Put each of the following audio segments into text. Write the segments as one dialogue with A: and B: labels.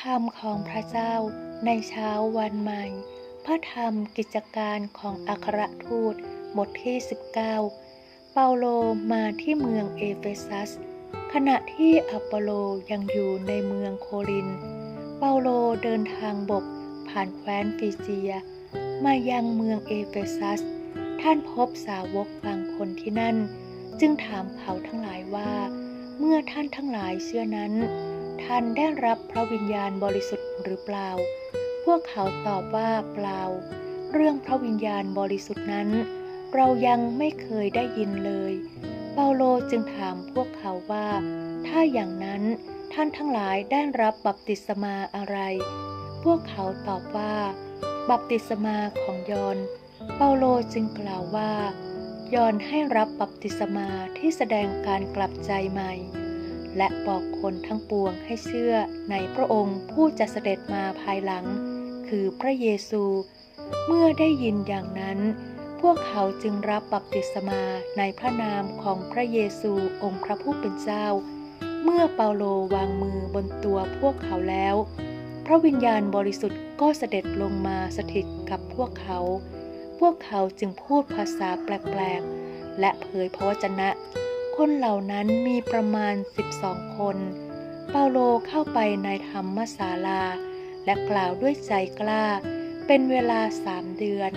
A: คำของพระเจ้าในเช้าวันใหม่ พระธรรมกิจการของอัครทูตบทที่ 19 เปาโลมาที่เมืองเอเฟซัส ขณะที่อัปโปโลยังอยู่ในเมืองโคริน เปาโลเดินทางบกผ่านแคว้นฟิเจีย มายังเมืองเอเฟซัส ท่านพบสาวกบางคนที่นั่น จึงถามเขาทั้งหลายว่า เมื่อท่านทั้งหลายเชื่อนั้น ท่านได้รับพระวิญญาณบริสุทธิ์หรือเปล่า พวกเขาตอบว่าเปล่า เรื่องพระวิญญาณบริสุทธิ์นั้น เรายังไม่เคยได้ยินเลย เปาโลจึงถามพวกเขาว่า ถ้าอย่างนั้นท่านทั้งหลายได้รับบัพติศมาอะไร พวกเขาตอบว่า บัพติศมาของยอน เปาโลจึงกล่าวว่า ยอนให้รับบัพติศมาที่แสดงการกลับใจใหม่ และบอกคนทั้งปวงให้เชื่อในพระองค์ผู้จะเสด็จมาภายหลัง คือพระเยซู เมื่อได้ยินอย่างนั้น พวกเขาจึงรับบัพติศมาในพระนามของพระเยซูองค์พระผู้เป็นเจ้า เมื่อเปาโลวางมือบนตัวพวกเขาแล้ว พระวิญญาณบริสุทธิ์ก็เสด็จลงมาสถิตกับพวกเขา พวกเขาจึงพูดภาษาแปลกๆและเผยพระวจนะ คนเหล่านั้นมีประมาณ 12 คน เปาโลเข้าไปในธรรมศาลา และกล่าวด้วยใจกล้า เป็นเวลาสามเดือน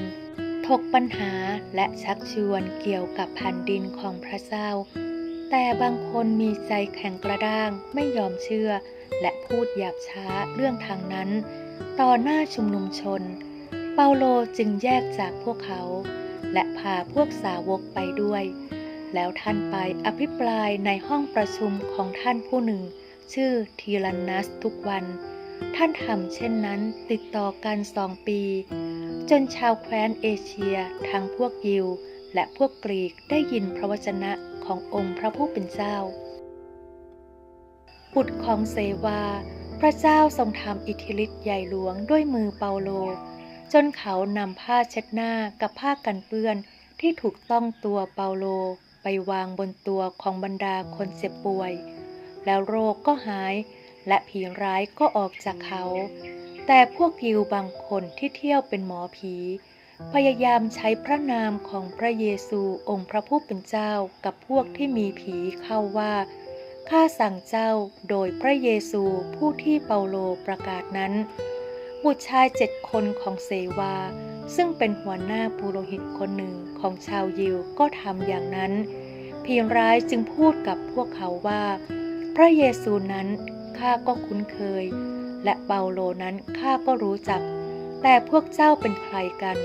A: ถกปัญหาและชักชวนเกี่ยวกับแผ่นดินของพระเจ้า แต่บางคนมีใจแข็งกระด้างไม่ยอมเชื่อ และพูดหยาบช้าเรื่องทางนั้น ต่อหน้าชุมนุมชน เปาโลจึงแยกจากพวกเขา และพาพวกสาวกไปด้วย แล้วท่านไปอภิปรายในห้องประชุมของท่านผู้หนึ่ง ชื่อทีลันนัสทุกวัน ท่านทำเช่นนั้นติดต่อกันสองปี จนชาวแคว้นเอเชียทั้งพวกยิว และพวกกรีกได้ยินพระวจนะขององค์พระผู้เป็นเจ้า บุตรของเสวา พระเจ้าทรงทำอิทธิฤทธิ์ใหญ่หลวงด้วยมือเปาโล จนเขานำผ้าเช็ดหน้ากับผ้ากันเปื้อนที่ถูกต้องตัวเปาโล ไปวางบนตัวของบรรดาคนเจ็บป่วย แล้วโรคก็หายและผีร้ายก็ออกจากเขา แต่พวกยิวบางคนที่เที่ยวเป็นหมอผี พยายามใช้พระนามของพระเยซูองค์พระผู้เป็นเจ้ากับพวกที่มีผีเข้าว่าข้าสั่งเจ้าโดยพระเยซูผู้ที่เปาโลประกาศนั้น บุตรชายเจ็ดคนของเสวา ซึ่งเป็นหัวหน้าปุโรหิตคนหนึ่งของชาวยิวก็ทำอย่างนั้นเพียงร้ายจึงพูดกับพวกเขาว่า พระเยซูนั้นข้าก็คุ้นเคย และเปาโลนั้นข้าก็รู้จัก แต่พวกเจ้าเป็นใครกัน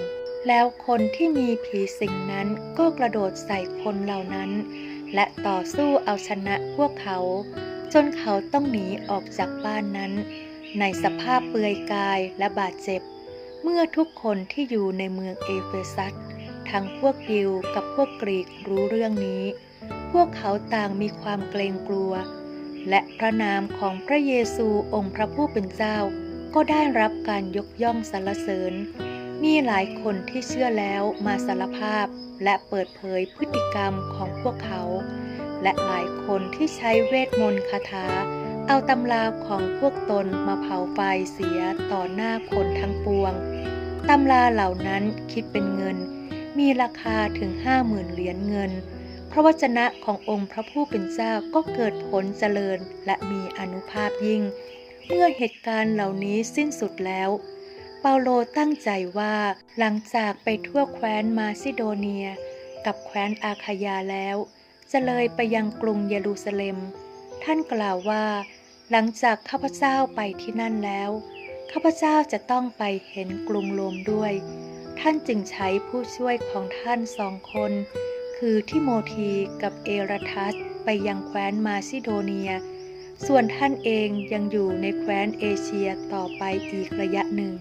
A: แล้วคนที่มีผีสิงนั้นก็กระโดดใส่คนเหล่านั้น และต่อสู้เอาชนะพวกเขา จนเขาต้องหนีออกจากบ้านนั้น ในสภาพเปลือยกายและบาดเจ็บ เมื่อทุกคนที่อยู่ในเมืองเอเฟซัสทั้งพวกยิวกับพวกกรีกรู้เรื่องนี้ พวกเขาต่างมีความเกรงกลัว และพระนามของพระเยซูองค์พระผู้เป็นเจ้า ก็ได้รับการยกย่องสรรเสริญ มีหลายคนที่เชื่อแล้วมาสารภาพและเปิดเผยพฤติกรรมของพวกเขา และหลายคนที่ใช้เวทมนต์คาถา เอาตำราของพวกตนมาเผาไฟเสียต่อหน้าคนทั้งปวง ตำราเหล่านั้นคิดเป็นเงิน มีราคาถึงห้าหมื่นเหรียญเงิน พระวจนะขององค์พระผู้เป็นเจ้าก็เกิดผลเจริญและมีอนุภาพยิ่ง เมื่อเหตุการณ์เหล่านี้สิ้นสุดแล้ว เปาโลตั้งใจว่าหลังจากไปทั่วแคว้นมาซิโดเนีย กับแคว้นอาคายาแล้ว จะเลยไปยังกรุงเยรูซาเล็ม ท่านกล่าวว่า หลังจากข้าพเจ้าไปที่นั่นแล้ว ข้าพเจ้าจะต้องไปเห็นกรุงโรมด้วย ท่านจึงใช้ผู้ช่วยของท่านสองคน คือทิโมธีกับเอราทัสไปยังแคว้นมาซิโดเนีย ส่วนท่านเองยังอยู่ในแคว้นเอเชียต่อไปอีกระยะหนึ่ง